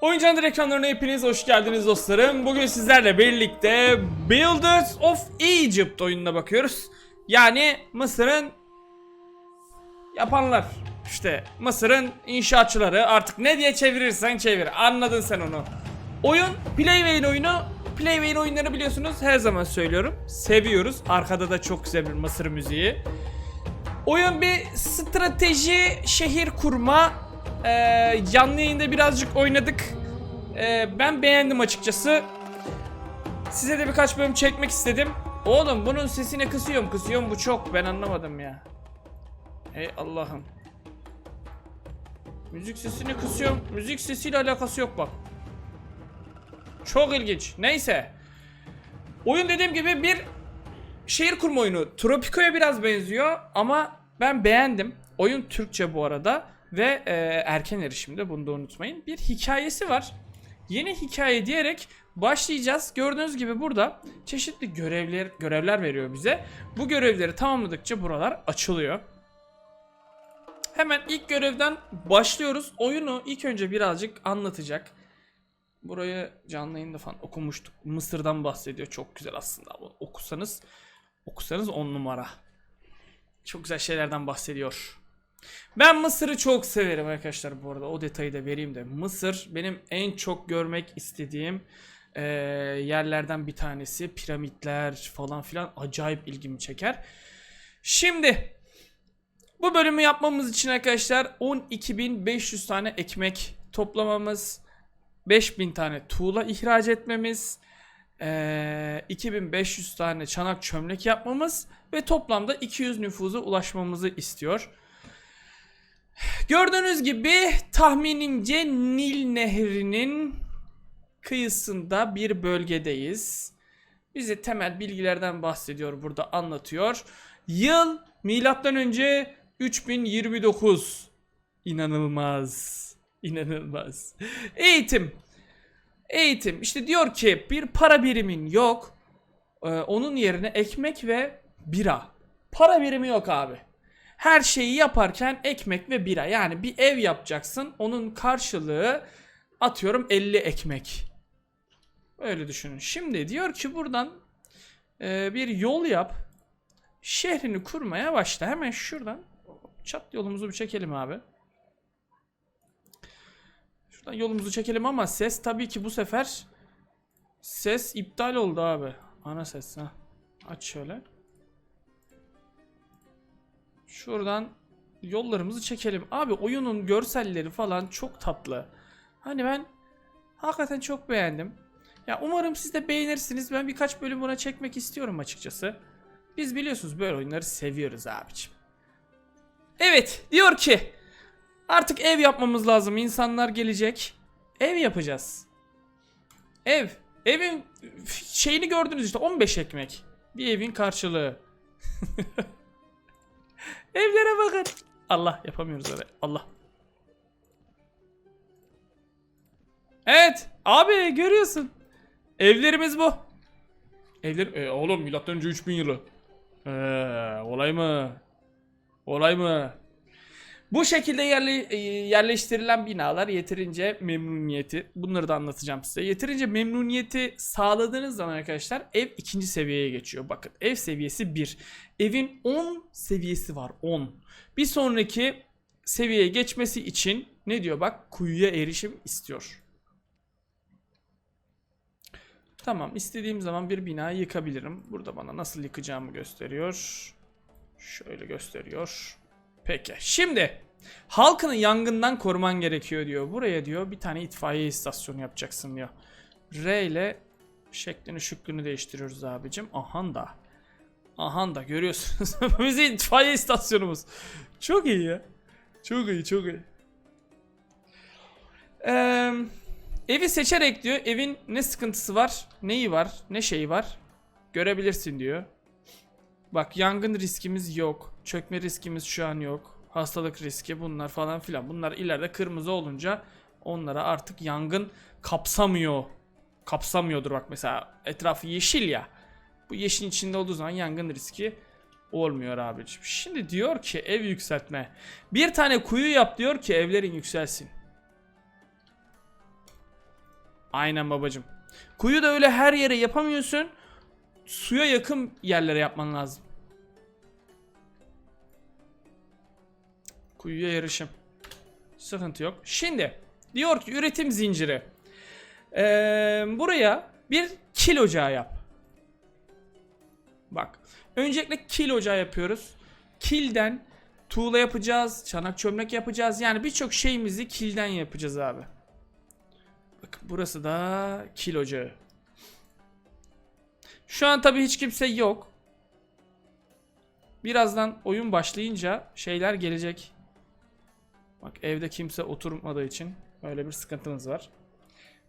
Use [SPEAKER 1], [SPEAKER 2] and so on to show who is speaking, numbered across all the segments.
[SPEAKER 1] Oyuncağın ekranlarına hepiniz hoş geldiniz dostlarım. Bugün sizlerle birlikte Builders of Egypt oyununa bakıyoruz. Yani Mısır'ın yapanlar. İşte Mısır'ın inşaatçıları artık ne diye çevirirsen çevir. Anladın sen onu. Oyun Playway'in oyunu. Playway'in oyunları biliyorsunuz her zaman söylüyorum. Seviyoruz. Arkada da çok güzel bir Mısır müziği. Oyun bir strateji şehir kurma. Ee, canlı yayında birazcık oynadık. Ee, ben beğendim açıkçası. Size de birkaç bölüm çekmek istedim. Oğlum bunun sesini kısıyorum kısıyorum bu çok ben anlamadım ya. Ey Allah'ım. Müzik sesini kısıyorum. Müzik sesiyle alakası yok bak. Çok ilginç. Neyse. Oyun dediğim gibi bir şehir kurma oyunu. Tropico'ya biraz benziyor ama ben beğendim. Oyun Türkçe bu arada ve e, erken erişimde bunu da unutmayın. Bir hikayesi var. Yeni hikaye diyerek başlayacağız. Gördüğünüz gibi burada çeşitli görevler görevler veriyor bize. Bu görevleri tamamladıkça buralar açılıyor. Hemen ilk görevden başlıyoruz. Oyunu ilk önce birazcık anlatacak. Burayı canlı yayında falan okumuştuk. Mısır'dan bahsediyor. Çok güzel aslında. Okusanız okusanız on numara. Çok güzel şeylerden bahsediyor. Ben Mısır'ı çok severim arkadaşlar bu arada. O detayı da vereyim de. Mısır benim en çok görmek istediğim eee, yerlerden bir tanesi. Piramitler falan filan acayip ilgimi çeker. Şimdi bu bölümü yapmamız için arkadaşlar 12.500 tane ekmek toplamamız, 5000 tane tuğla ihraç etmemiz, eee, 2500 tane çanak çömlek yapmamız ve toplamda 200 nüfuza ulaşmamızı istiyor. Gördüğünüz gibi tahminimce Nil Nehri'nin kıyısında bir bölgedeyiz. Bize temel bilgilerden bahsediyor burada anlatıyor. Yıl milattan önce 3029. İnanılmaz. İnanılmaz. Eğitim. Eğitim. İşte diyor ki bir para birimin yok. Ee, onun yerine ekmek ve bira. Para birimi yok abi. Her şeyi yaparken ekmek ve bira. Yani bir ev yapacaksın. Onun karşılığı atıyorum 50 ekmek. Öyle düşünün. Şimdi diyor ki buradan e, bir yol yap. Şehrini kurmaya başla. Hemen şuradan çat yolumuzu bir çekelim abi. Şuradan yolumuzu çekelim ama ses tabii ki bu sefer ses iptal oldu abi. Ana ses ha. Aç şöyle. Şuradan yollarımızı çekelim. Abi oyunun görselleri falan çok tatlı. Hani ben hakikaten çok beğendim. Ya umarım siz de beğenirsiniz. Ben birkaç bölüm buna çekmek istiyorum açıkçası. Biz biliyorsunuz böyle oyunları seviyoruz abicim. Evet diyor ki artık ev yapmamız lazım. İnsanlar gelecek. Ev yapacağız. Ev. Evin şeyini gördünüz işte 15 ekmek. Bir evin karşılığı. Evlere bakın. Allah yapamıyoruz öyle. Allah. Evet. Abi görüyorsun. Evlerimiz bu. Evler e, oğlum milattan önce 3000 yılı. Ee, olay mı? Olay mı? Bu şekilde yerle, e, yerleştirilen binalar yeterince memnuniyeti bunları da anlatacağım size. Yeterince memnuniyeti sağladığınız zaman arkadaşlar ev ikinci seviyeye geçiyor. Bakın ev seviyesi 1. Evin 10 seviyesi var 10. Bir sonraki seviyeye geçmesi için ne diyor bak kuyuya erişim istiyor. Tamam istediğim zaman bir binayı yıkabilirim. Burada bana nasıl yıkacağımı gösteriyor. Şöyle gösteriyor. Peki. Şimdi halkını yangından koruman gerekiyor diyor. Buraya diyor bir tane itfaiye istasyonu yapacaksın diyor. R ile şeklini şüklünü değiştiriyoruz abicim. Ahan da. Ahan da görüyorsunuz. Bizim itfaiye istasyonumuz. Çok iyi ya. Çok iyi çok iyi. Eee Evi seçerek diyor. Evin ne sıkıntısı var, neyi var, ne şeyi var görebilirsin diyor. Bak yangın riskimiz yok. Çökme riskimiz şu an yok. Hastalık riski bunlar falan filan. Bunlar ileride kırmızı olunca onlara artık yangın kapsamıyor. Kapsamıyordur bak mesela etrafı yeşil ya. Bu yeşilin içinde olduğu zaman yangın riski olmuyor abiciğim. Şimdi diyor ki ev yükseltme. Bir tane kuyu yap diyor ki evlerin yükselsin. Aynen babacım. Kuyu da öyle her yere yapamıyorsun. Suya yakın yerlere yapman lazım. Kuyuya yarışım. Sıkıntı yok. Şimdi diyor ki üretim zinciri. Ee, buraya bir kil ocağı yap. Bak. Öncelikle kil ocağı yapıyoruz. Kilden tuğla yapacağız, çanak çömlek yapacağız. Yani birçok şeyimizi kilden yapacağız abi. Bak burası da kil ocağı. Şu an tabii hiç kimse yok. Birazdan oyun başlayınca şeyler gelecek. Bak evde kimse oturmadığı için öyle bir sıkıntımız var.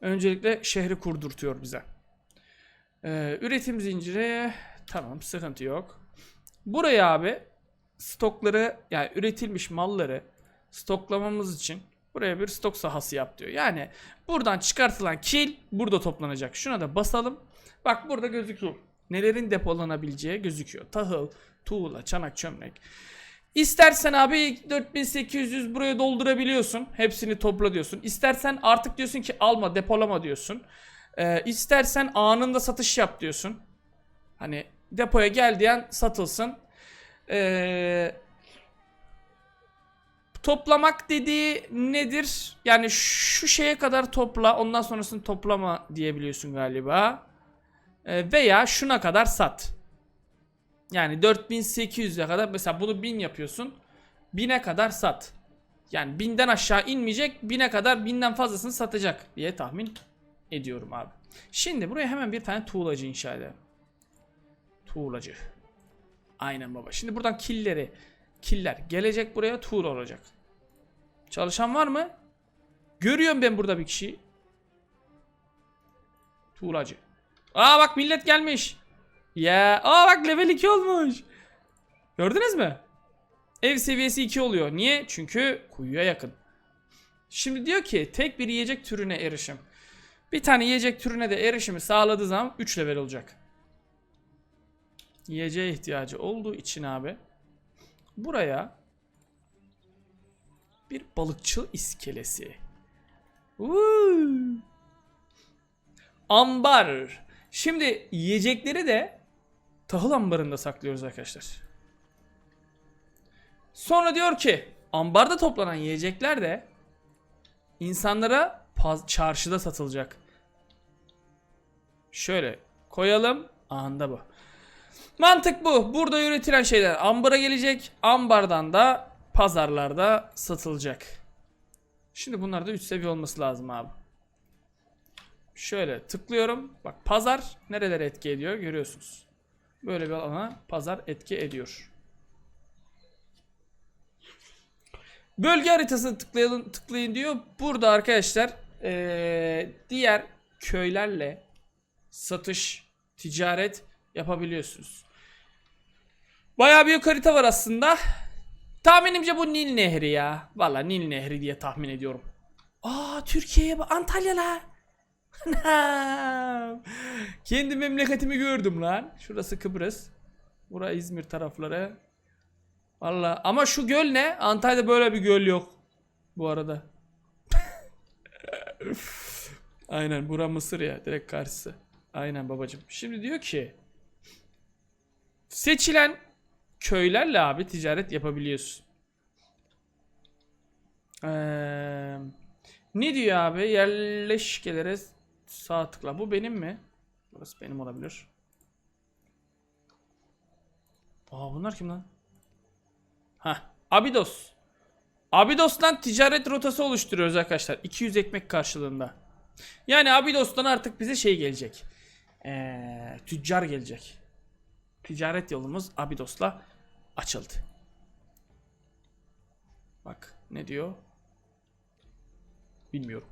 [SPEAKER 1] Öncelikle şehri kurdurtuyor bize. Ee, üretim zinciri tamam sıkıntı yok. Buraya abi stokları yani üretilmiş malları stoklamamız için buraya bir stok sahası yap diyor. Yani buradan çıkartılan kil burada toplanacak. Şuna da basalım. Bak burada gözüküyor. Nelerin depolanabileceği gözüküyor. Tahıl, tuğla, çanak, çömlek. İstersen abi 4800 buraya doldurabiliyorsun. Hepsini topla diyorsun. İstersen artık diyorsun ki alma depolama diyorsun. Ee, istersen anında satış yap diyorsun. Hani depoya gel diyen satılsın. Ee, toplamak dediği nedir? Yani şu şeye kadar topla ondan sonrasını toplama diyebiliyorsun galiba. Ee, veya şuna kadar sat. Yani 4800'e kadar mesela bunu 1000 yapıyorsun. 1000'e kadar sat. Yani 1000'den aşağı inmeyecek. 1000'e kadar 1000'den fazlasını satacak diye tahmin ediyorum abi. Şimdi buraya hemen bir tane tuğlacı inşa edelim. Tuğlacı. Aynen baba. Şimdi buradan killeri killer gelecek buraya tuğla olacak. Çalışan var mı? Görüyorum ben burada bir kişiyi. Tuğlacı. Aa bak millet gelmiş. Ya aa bak level 2 olmuş. Gördünüz mü? Ev seviyesi 2 oluyor. Niye? Çünkü kuyuya yakın. Şimdi diyor ki tek bir yiyecek türüne erişim. Bir tane yiyecek türüne de erişimi sağladığı zaman 3 level olacak. Yiyeceğe ihtiyacı olduğu için abi buraya bir balıkçı iskelesi. Uuu. Ambar. Şimdi yiyecekleri de tahıl ambarında saklıyoruz arkadaşlar. Sonra diyor ki ambarda toplanan yiyecekler de insanlara çarşıda satılacak. Şöyle koyalım. Anda bu. Mantık bu. Burada üretilen şeyler ambara gelecek. Ambardan da pazarlarda satılacak. Şimdi bunlarda 3 seviye olması lazım abi. Şöyle tıklıyorum. Bak pazar nerelere etki ediyor görüyorsunuz. Böyle bir alana pazar etki ediyor. Bölge haritasını tıklayalım, tıklayın diyor. Burada arkadaşlar eee, diğer köylerle satış, ticaret yapabiliyorsunuz. Bayağı büyük harita var aslında. Tahminimce bu Nil Nehri ya. Valla Nil Nehri diye tahmin ediyorum. Aa Türkiye'ye bak Antalya la. Anam. Kendi memleketimi gördüm lan. Şurası Kıbrıs. Bura İzmir tarafları. Valla ama şu göl ne? Antalya'da böyle bir göl yok. Bu arada. Aynen bura Mısır ya direkt karşısı. Aynen babacım. Şimdi diyor ki seçilen köylerle abi ticaret yapabiliyorsun. Eee ne diyor abi? Yerleşkelere sağ tıkla. Bu benim mi? Burası benim olabilir. Aa bunlar kim lan? Ha, Abidos. Abidos'tan ticaret rotası oluşturuyoruz arkadaşlar. 200 ekmek karşılığında. Yani Abidos'tan artık bize şey gelecek. Ee, tüccar gelecek. Ticaret yolumuz Abidos'la açıldı. Bak ne diyor? Bilmiyorum.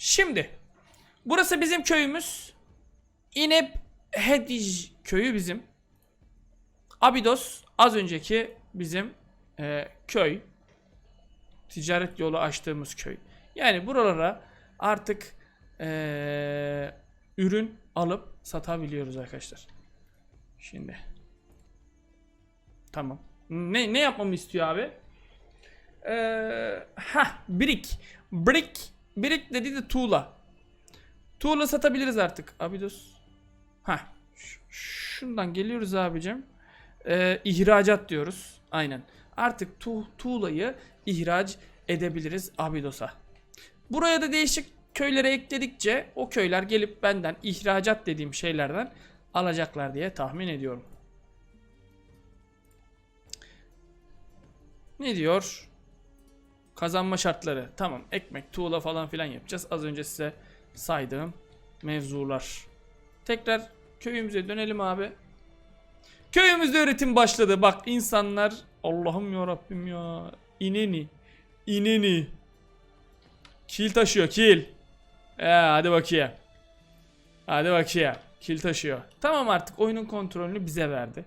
[SPEAKER 1] Şimdi burası bizim köyümüz. İnep Hedic köyü bizim. Abidos az önceki bizim e, köy. Ticaret yolu açtığımız köy. Yani buralara artık e, ürün alıp satabiliyoruz arkadaşlar. Şimdi. Tamam. Ne ne yapmamı istiyor abi? Ee, ha brick. Brick Birik dediği de tuğla. Tuğla satabiliriz artık. Abidos. Ha. Şundan geliyoruz abicim. Ee, ihracat diyoruz. Aynen. Artık tu tuğlayı ihraç edebiliriz Abidos'a. Buraya da değişik köylere ekledikçe o köyler gelip benden ihracat dediğim şeylerden alacaklar diye tahmin ediyorum. Ne diyor? Kazanma şartları. Tamam ekmek, tuğla falan filan yapacağız. Az önce size saydığım mevzular. Tekrar köyümüze dönelim abi. Köyümüzde üretim başladı. Bak insanlar Allah'ım ya Rabbim ya. İneni. İneni. Kil taşıyor kil. Ee, hadi bakayım. Hadi bakayım. Kil taşıyor. Tamam artık oyunun kontrolünü bize verdi.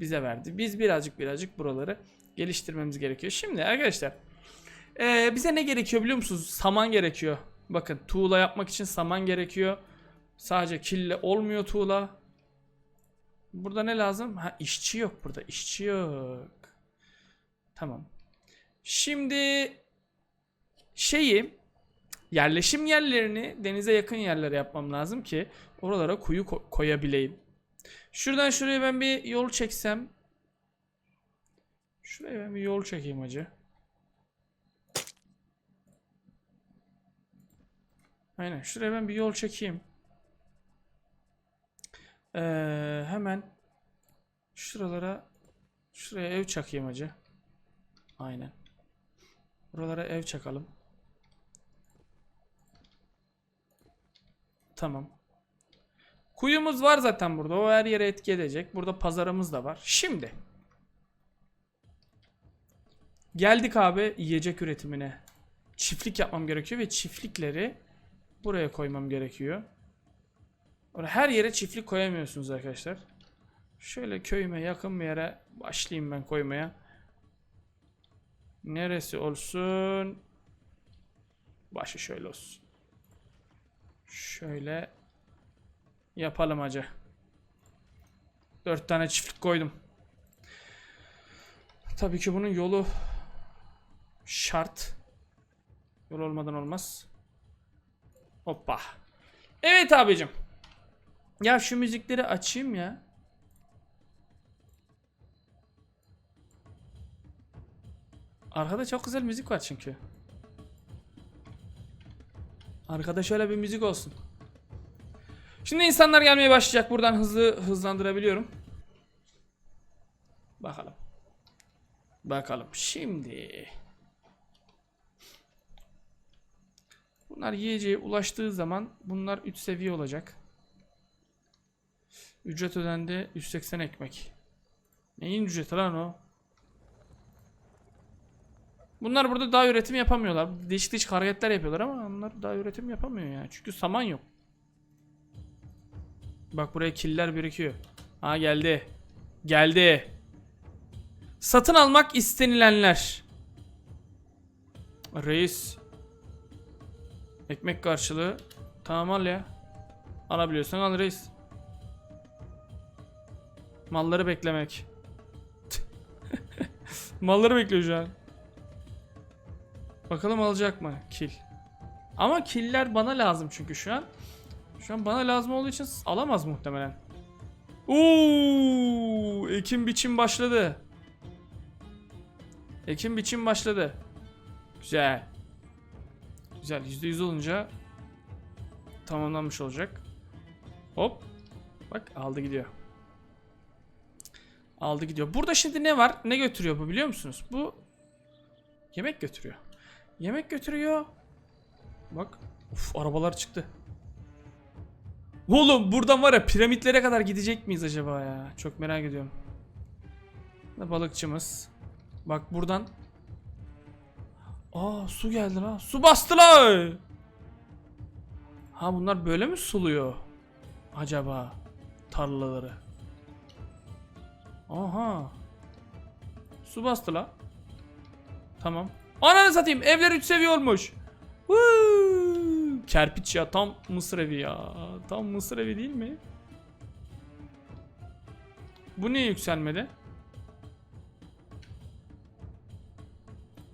[SPEAKER 1] Bize verdi. Biz birazcık birazcık buraları geliştirmemiz gerekiyor. Şimdi arkadaşlar ee, bize ne gerekiyor biliyor musunuz? Saman gerekiyor. Bakın tuğla yapmak için saman gerekiyor. Sadece kille olmuyor tuğla. Burada ne lazım? Ha işçi yok burada. İşçi yok. Tamam. Şimdi şeyi yerleşim yerlerini denize yakın yerlere yapmam lazım ki oralara kuyu ko- koyabileyim. Şuradan şuraya ben bir yol çeksem. Şuraya ben bir yol çekeyim hacı. Aynen şuraya ben bir yol çekeyim. Ee, hemen şuralara şuraya ev çakayım hacı. Aynen. Buralara ev çakalım. Tamam. Kuyumuz var zaten burada. O her yere etki edecek. Burada pazarımız da var. Şimdi. Geldik abi yiyecek üretimine. Çiftlik yapmam gerekiyor ve çiftlikleri buraya koymam gerekiyor. Her yere çiftlik koyamıyorsunuz arkadaşlar. Şöyle köyüme yakın bir yere başlayayım ben koymaya. Neresi olsun? Başı şöyle olsun. Şöyle yapalım hacı. Dört tane çiftlik koydum. Tabii ki bunun yolu şart. Yol olmadan olmaz. Hoppa. Evet abicim. Ya şu müzikleri açayım ya. Arkada çok güzel müzik var çünkü. Arkada şöyle bir müzik olsun. Şimdi insanlar gelmeye başlayacak. Buradan hızlı hızlandırabiliyorum. Bakalım. Bakalım. Şimdi. Bunlar yiyeceğe ulaştığı zaman bunlar 3 seviye olacak. Ücret ödendi 180 ekmek. Neyin ücreti lan o? Bunlar burada daha üretim yapamıyorlar. Değişik değişik hareketler yapıyorlar ama onlar daha üretim yapamıyor yani. Çünkü saman yok. Bak buraya killer birikiyor. Ha geldi. Geldi. Satın almak istenilenler. Reis. Ekmek karşılığı. Tamam al ya. Alabiliyorsan al reis. Malları beklemek. Malları bekliyor şu an. Bakalım alacak mı kill. Ama killer bana lazım çünkü şu an. Şu an bana lazım olduğu için alamaz muhtemelen. Oo, ekim biçim başladı. Ekim biçim başladı. Güzel. Güzel. %100 olunca tamamlanmış olacak. Hop. Bak aldı gidiyor. Aldı gidiyor. Burada şimdi ne var? Ne götürüyor bu biliyor musunuz? Bu yemek götürüyor. Yemek götürüyor. Bak. Uf arabalar çıktı. Oğlum buradan var ya piramitlere kadar gidecek miyiz acaba ya? Çok merak ediyorum. Balıkçımız. Bak buradan. Aa su geldi lan. Su bastılar. Ha bunlar böyle mi suluyor? Acaba tarlaları. Aha. Su bastı la. Tamam. Ananı satayım evler 3 seviye olmuş. Woo! Kerpiç ya tam mısır evi ya. Tam mısır evi değil mi? Bu niye yükselmedi?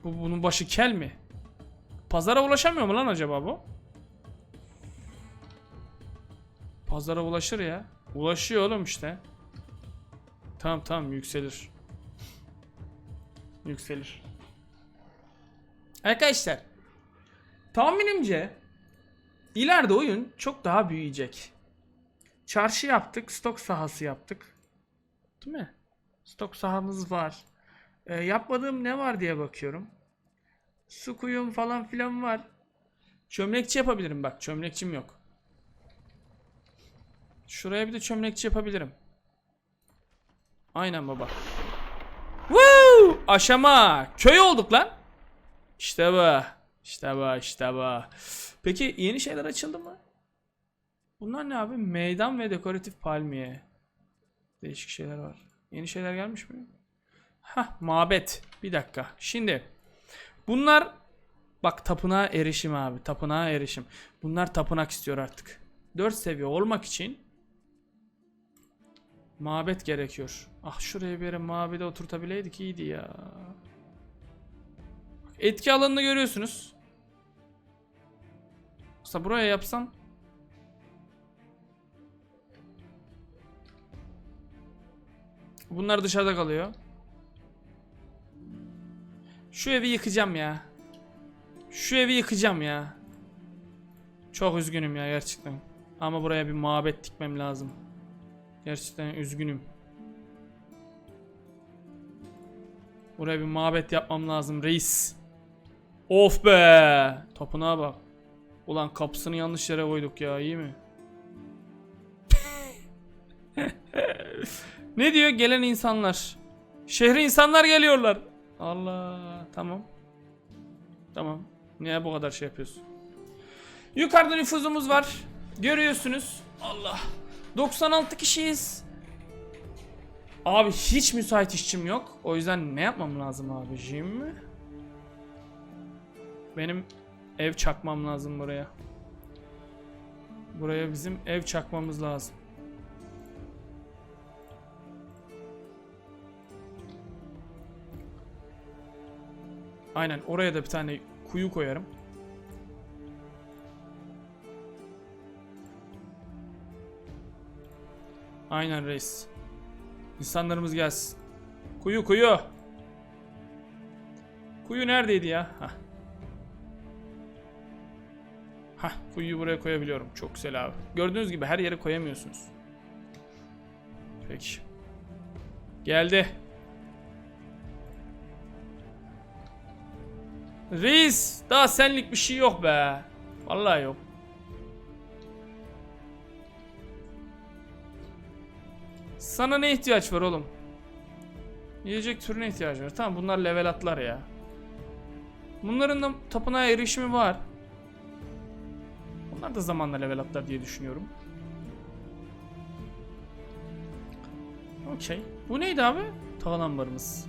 [SPEAKER 1] Bu bunun başı kel mi? Pazara ulaşamıyor mu lan acaba bu? Pazara ulaşır ya. Ulaşıyor oğlum işte. Tamam tamam yükselir. Yükselir. Arkadaşlar. Tahminimce ileride oyun çok daha büyüyecek. Çarşı yaptık, stok sahası yaptık. Değil mi? Stok sahamız var. Ee, yapmadığım ne var diye bakıyorum. Su kuyum falan filan var. Çömlekçi yapabilirim bak. Çömlekçim yok. Şuraya bir de çömlekçi yapabilirim. Aynen baba. Woo! Aşama. Köy olduk lan. İşte bu. İşte bu. İşte bu. Peki yeni şeyler açıldı mı? Bunlar ne abi? Meydan ve dekoratif palmiye. Değişik şeyler var. Yeni şeyler gelmiş mi? Hah mabet. Bir dakika. Şimdi bunlar bak tapınağa erişim abi. Tapınağa erişim. Bunlar tapınak istiyor artık. 4 seviye olmak için mabet gerekiyor. Ah şuraya bir yere mabede oturtabileydik iyiydi ya. Etki alanını görüyorsunuz. Aslında buraya yapsam Bunlar dışarıda kalıyor. Şu evi yıkacağım ya. Şu evi yıkacağım ya. Çok üzgünüm ya gerçekten. Ama buraya bir mabet dikmem lazım. Gerçekten üzgünüm. Buraya bir mabet yapmam lazım reis. Of be. Tapınağa bak. Ulan kapısını yanlış yere koyduk ya iyi mi? ne diyor gelen insanlar? Şehre insanlar geliyorlar. Allah tamam. Tamam. Niye bu kadar şey yapıyorsun? Yukarıda nüfuzumuz var. Görüyorsunuz. Allah. 96 kişiyiz. Abi hiç müsait işçim yok. O yüzden ne yapmam lazım abicim? Benim ev çakmam lazım buraya. Buraya bizim ev çakmamız lazım. Aynen oraya da bir tane kuyu koyarım. Aynen reis. İnsanlarımız gelsin. Kuyu kuyu. Kuyu neredeydi ya? Hah. Hah kuyuyu buraya koyabiliyorum. Çok güzel abi. Gördüğünüz gibi her yere koyamıyorsunuz. Peki. Geldi. Reis daha senlik bir şey yok be. Vallahi yok. Sana ne ihtiyaç var oğlum? Yiyecek türüne ihtiyaç var. Tamam bunlar level atlar ya. Bunların da tapınağa erişimi var. Bunlar da zamanla level atlar diye düşünüyorum. Okey. Bu neydi abi? Tahıl ambarımız.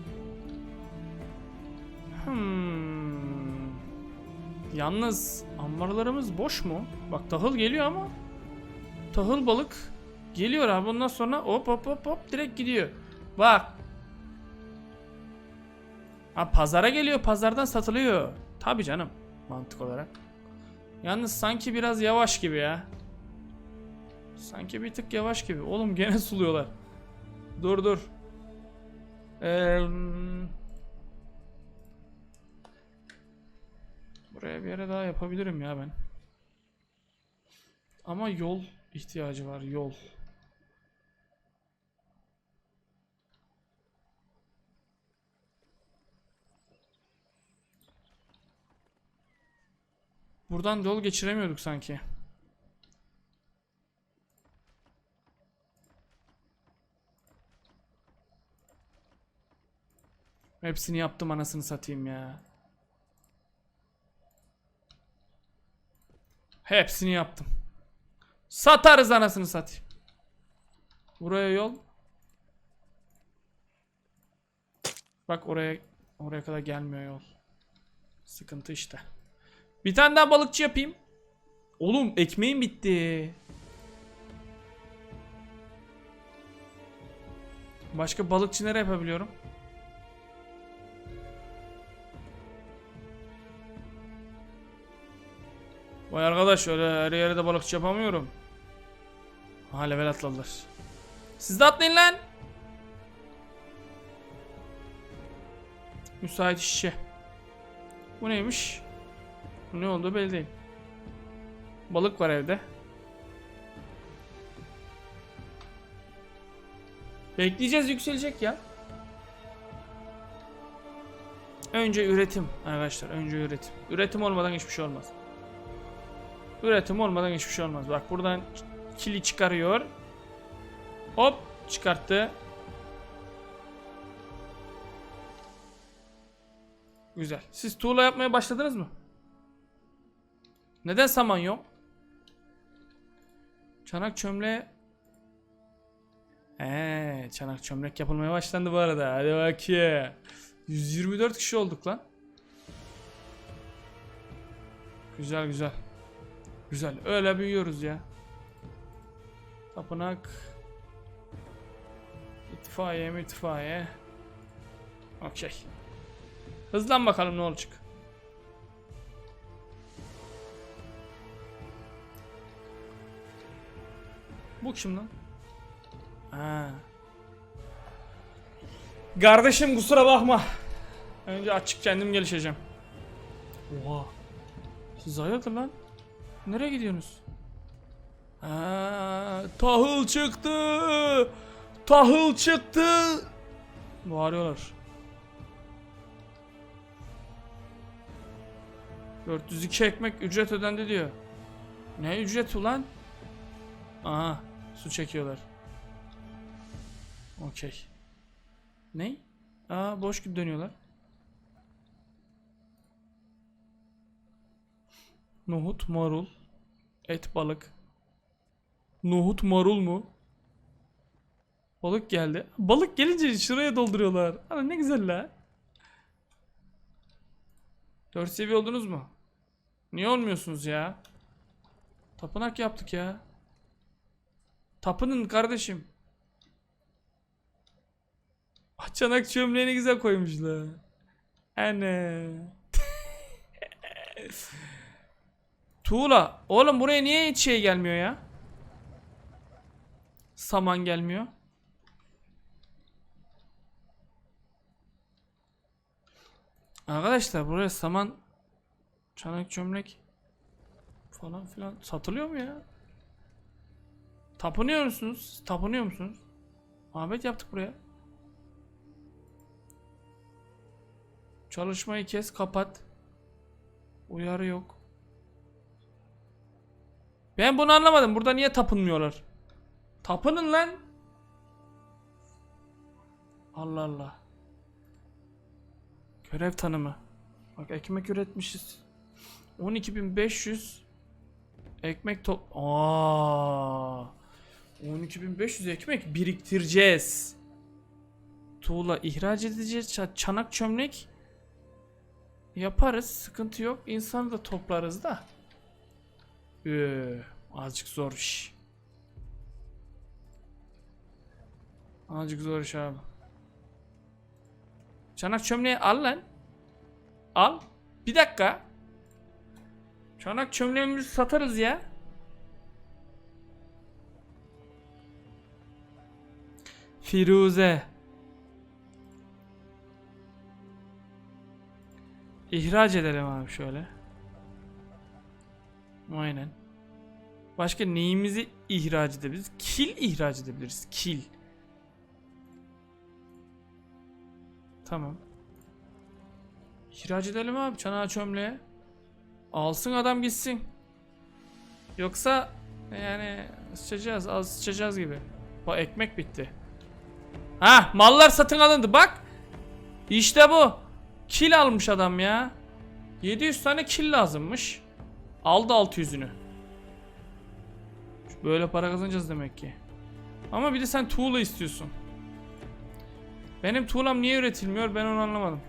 [SPEAKER 1] Hmm. Yalnız ambarlarımız boş mu? Bak tahıl geliyor ama tahıl balık geliyor abi ondan sonra hop hop hop hop direkt gidiyor. Bak. Ha pazara geliyor pazardan satılıyor. Tabi canım mantık olarak. Yalnız sanki biraz yavaş gibi ya. Sanki bir tık yavaş gibi. Oğlum gene suluyorlar. Dur dur. Eee... Buraya bir yere daha yapabilirim ya ben. Ama yol ihtiyacı var yol. Buradan yol geçiremiyorduk sanki. Hepsini yaptım anasını satayım ya. Hepsini yaptım. Satarız anasını satayım. Buraya yol. Bak oraya oraya kadar gelmiyor yol. Sıkıntı işte. Bir tane daha balıkçı yapayım. Oğlum ekmeğim bitti. Başka balıkçı nereye yapabiliyorum? Vay arkadaş öyle her yere de balıkçı yapamıyorum. Ha level atladılar. Siz de atlayın lan. Müsait işçi. Bu neymiş? Ne olduğu belli değil. Balık var evde. Bekleyeceğiz yükselecek ya. Önce üretim arkadaşlar. Önce üretim. Üretim olmadan hiçbir şey olmaz. Üretim olmadan hiçbir şey olmaz. Bak buradan kili çıkarıyor. Hop çıkarttı. Güzel. Siz tuğla yapmaya başladınız mı? Neden saman yok? Çanak çömle Eee çanak çömlek yapılmaya başlandı bu arada. Hadi bakayım. 124 kişi olduk lan. Güzel güzel. Güzel. Öyle büyüyoruz ya. Tapınak. İtfaiye itfaiye. Okey. Hızlan bakalım ne olacak. Bu kim lan? Ha. Kardeşim kusura bakma. Önce açık kendim gelişeceğim. Oha. Siz hayırdır lan? Nereye gidiyorsunuz? Ha, tahıl çıktı. Tahıl çıktı. Bağırıyorlar. 402 ekmek ücret ödendi diyor. Ne ücret ulan? Aha su çekiyorlar. Okey. Ne? Aa boş gibi dönüyorlar. Nohut, marul, et, balık. Nohut, marul mu? Balık geldi. Balık gelince şuraya dolduruyorlar. Ana ne güzel la. 4 seviye oldunuz mu? Niye olmuyorsunuz ya? Tapınak yaptık ya. Tapının kardeşim. Ah, Çanak çömleğini güzel koymuşlar. Anne. Tuğla. Oğlum buraya niye hiç şey gelmiyor ya? Saman gelmiyor. Arkadaşlar buraya saman çanak çömlek falan filan satılıyor mu ya? Tapınıyor musunuz? Tapınıyor musunuz? Ahmet yaptık buraya. Çalışmayı kes, kapat. Uyarı yok. Ben bunu anlamadım. Burada niye tapınmıyorlar? Tapının lan. Allah Allah. Görev tanımı. Bak ekmek üretmişiz. 12.500 ekmek top... Aa. 12.500 ekmek biriktireceğiz. Tuğla ihraç edeceğiz. Ça- Çanak çömlek yaparız. Sıkıntı yok. İnsanı da toplarız da. Ee, azıcık zor iş. Azıcık zor iş abi. Çanak çömleği al lan. Al. Bir dakika. Çanak çömleğimizi satarız ya. Firuze. İhraç edelim abi şöyle. Aynen. Başka neyimizi ihraç edebiliriz? Kil ihraç edebiliriz. Kil. Tamam. İhraç edelim abi çanağı çömleğe. Alsın adam gitsin. Yoksa yani sıçacağız az sıçacağız gibi. Bak ekmek bitti. Ha mallar satın alındı bak. İşte bu. Kil almış adam ya. 700 tane kil lazımmış. Aldı 600'ünü. Böyle para kazanacağız demek ki. Ama bir de sen tuğla istiyorsun. Benim tuğlam niye üretilmiyor ben onu anlamadım.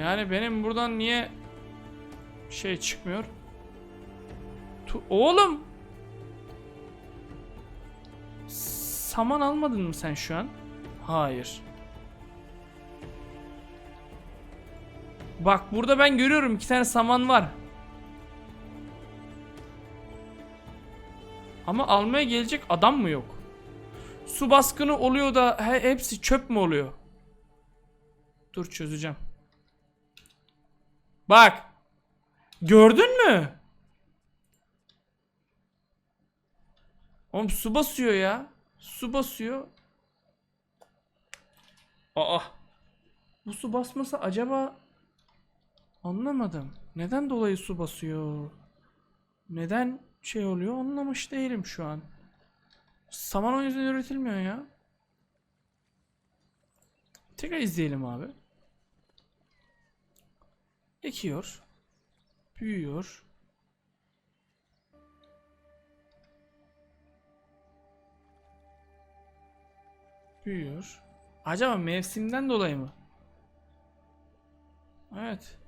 [SPEAKER 1] Yani benim buradan niye şey çıkmıyor? Tu Oğlum! Saman almadın mı sen şu an? Hayır. Bak burada ben görüyorum iki tane saman var. Ama almaya gelecek adam mı yok? Su baskını oluyor da he- hepsi çöp mü oluyor? Dur çözeceğim. Bak. Gördün mü? Oğlum su basıyor ya. Su basıyor. Aa. Bu su basmasa acaba anlamadım. Neden dolayı su basıyor? Neden şey oluyor anlamış değilim şu an. Saman o yüzden üretilmiyor ya. Tekrar izleyelim abi. Ekiyor. Büyüyor. Büyüyor. Acaba mevsimden dolayı mı? Evet.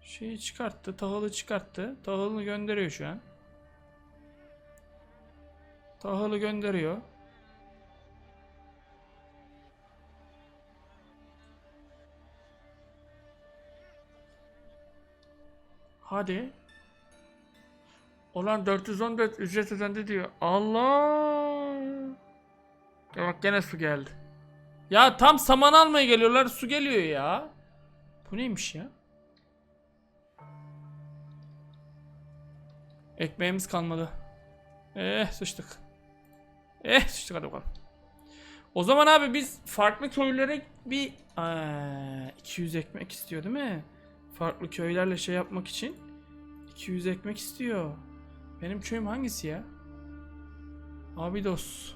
[SPEAKER 1] Şeyi çıkarttı. Tahılı çıkarttı. Tahılını gönderiyor şu an. Tahılı gönderiyor. Hadi. Olan 414 ücret ödendi diyor. Allah. Ya bak gene su geldi. Ya tam saman almaya geliyorlar su geliyor ya. Bu neymiş ya? Ekmeğimiz kalmadı. Eh sıçtık. Eh sıçtık hadi bakalım. O zaman abi biz farklı köylere bir Aa, 200 ekmek istiyor değil mi? Farklı köylerle şey yapmak için 200 ekmek istiyor. Benim köyüm hangisi ya? Abidos.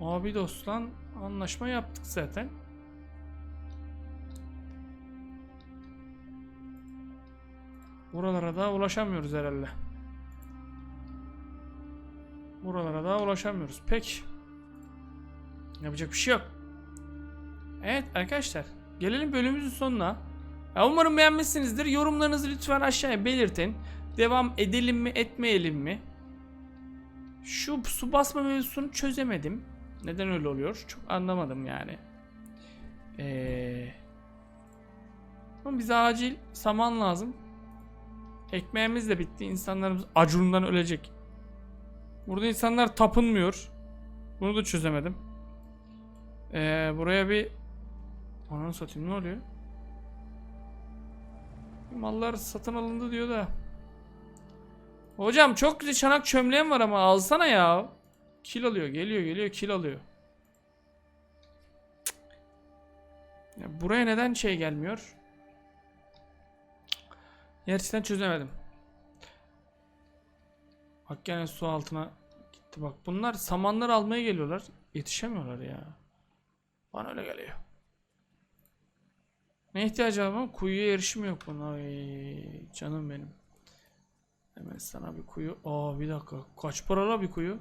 [SPEAKER 1] Abidos'la anlaşma yaptık zaten. Buralara da ulaşamıyoruz herhalde. Buralara da ulaşamıyoruz. Peki. Yapacak bir şey yok. Evet arkadaşlar. Gelelim bölümümüzün sonuna. Ya umarım beğenmişsinizdir. Yorumlarınızı lütfen aşağıya belirtin. Devam edelim mi etmeyelim mi? Şu su basma mevzusunu çözemedim. Neden öyle oluyor? Çok anlamadım yani. Ee, ama bize acil saman lazım. Ekmeğimiz de bitti. İnsanlarımız acundan ölecek. Burada insanlar tapınmıyor. Bunu da çözemedim. Ee, buraya bir Ananı satayım ne oluyor? Mallar satın alındı diyor da. Hocam çok güzel çanak çömleğim var ama alsana ya. Kil alıyor geliyor geliyor kil alıyor. Ya buraya neden şey gelmiyor? Gerçekten çözemedim. Bak gene su altına gitti bak. Bunlar samanları almaya geliyorlar. Yetişemiyorlar ya. Bana öyle geliyor. Ne ihtiyacı var? Kuyuya erişim yok buna. Canım benim. Hemen sana bir kuyu. Aa bir dakika. Kaç para la bir kuyu?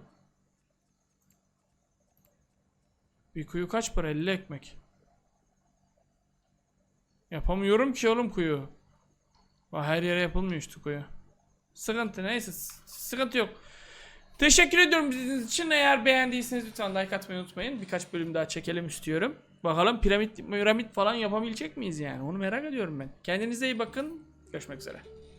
[SPEAKER 1] Bir kuyu kaç para? 50 ekmek. Yapamıyorum ki oğlum kuyu. Her yere yapılmıyor işte kuyu. Sıkıntı neyse sıkıntı yok. Teşekkür ediyorum izlediğiniz için. Eğer beğendiyseniz lütfen like atmayı unutmayın. Birkaç bölüm daha çekelim istiyorum. Bakalım piramit piramit falan yapabilecek miyiz yani? Onu merak ediyorum ben. Kendinize iyi bakın. Görüşmek üzere.